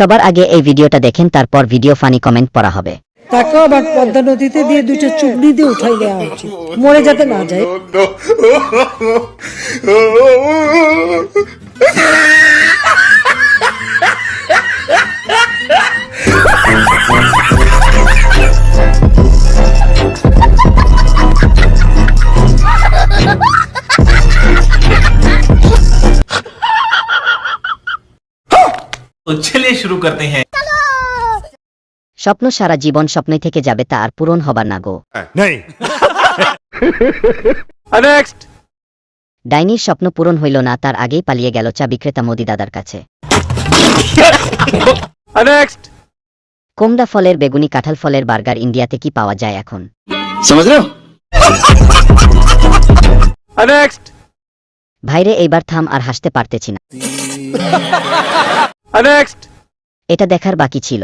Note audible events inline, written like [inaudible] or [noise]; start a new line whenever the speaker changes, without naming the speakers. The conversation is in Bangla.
সবার আগে এই ভিডিওটা দেখেন তারপর ভিডিও ফানি কমেন্ট পড়া হবে।
তাকে আবার পদ্মা নদীতে দিয়ে দুইটা চুবড়ি দিয়ে উঠাই দেওয়া উচিত মরে যাতে না যায়।
তো চলে শুরু করতে হ্যাঁ
স্বপ্ন সারা জীবন স্বপ্নে থেকে যাবে তার পূরণ হবার না গো।
হ্যাঁ, [laughs]
ডাইনির স্বপ্ন পূরণ হইল না তার আগেই পালিয়ে গেল চা বিক্রেতা মোদি দাদার কাছে। [laughs] কোমড়া ফলের বেগুনি কাঁঠাল ফলের বার্গার ইন্ডিয়াতে কি পাওয়া যায় এখন? ভাইরে এইবার থাম আর হাসতে পারতেছি না। [laughs] এটা দেখার বাকি ছিল।